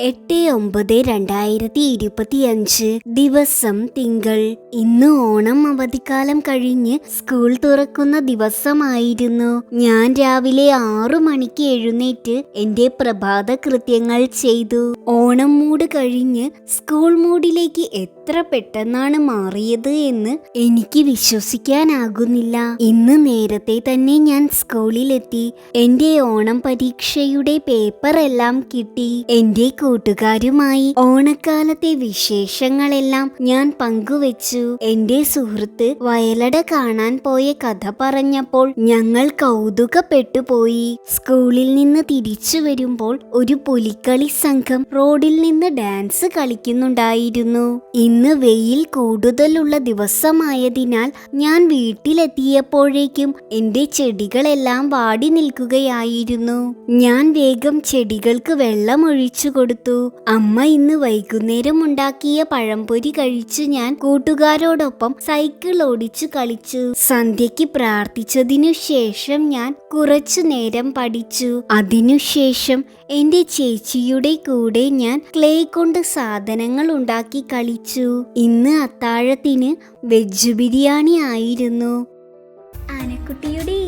എട്ട് ഒമ്പത് രണ്ടായിരത്തി ഇരുപത്തിയഞ്ച് ദിവസം തിങ്കൾ. ഇന്ന് ഓണം അവധിക്കാലം കഴിഞ്ഞ് സ്കൂൾ തുറക്കുന്ന ദിവസമായിരുന്നു. ഞാൻ രാവിലെ ആറു മണിക്ക് എഴുന്നേറ്റ് എന്റെ പ്രഭാത കൃത്യങ്ങൾ ചെയ്തു. ഓണം മൂട് കഴിഞ്ഞ് സ്കൂൾ മൂഡിലേക്ക് എത്ര പെട്ടെന്നാണ് മാറിയത് എന്ന് എനിക്ക് വിശ്വസിക്കാനാകുന്നില്ല. ഇന്ന് നേരത്തെ തന്നെ ഞാൻ സ്കൂളിലെത്തി. എന്റെ ഓണം പരീക്ഷയുടെ പേപ്പർ എല്ലാം കിട്ടി. എന്റെ കൂട്ടുകാരുമായി ഓണക്കാലത്തെ വിശേഷങ്ങളെല്ലാം ഞാൻ പങ്കുവെച്ചു. എന്റെ സുഹൃത്ത് വയലട കാണാൻ പോയ കഥ പറഞ്ഞപ്പോൾ ഞങ്ങൾ കൗതുകപ്പെട്ടു പോയി. സ്കൂളിൽ നിന്ന് തിരിച്ചു വരുമ്പോൾ ഒരു പുലിക്കളി സംഘം റോഡിൽ നിന്ന് ഡാൻസ് കളിക്കുന്നുണ്ടായിരുന്നു. ഇന്ന് വെയിൽ കൂടുതലുള്ള ദിവസമായതിനാൽ ഞാൻ വീട്ടിലെത്തിയപ്പോഴേക്കും എന്റെ ചെടികളെല്ലാം വാടി നിൽക്കുകയായിരുന്നു. ഞാൻ വേഗം ചെടികൾക്ക് വെള്ളം ഒഴിച്ചു കൊടുത്തു അമ്മ ഇന്ന് വൈകുന്നേരം ഉണ്ടാക്കിയ പഴംപൊരി കഴിച്ച് ഞാൻ കൂട്ടുകാരോടൊപ്പം സൈക്കിൾ ഓടിച്ചു കളിച്ചു. സന്ധ്യയ്ക്ക് പ്രാർത്ഥിച്ചതിനു ശേഷം ഞാൻ കുറച്ചു നേരം പഠിച്ചു. അതിനുശേഷം എന്റെ ചേച്ചിയുടെ കൂടെ ഞാൻ ക്ലേ കൊണ്ട് സാധനങ്ങൾ ഉണ്ടാക്കി കളിച്ചു. ഇന്ന് അത്താഴത്തിന് വെജ് ബിരിയാണി ആയിരുന്നു. ആനക്കുട്ടിയുടെ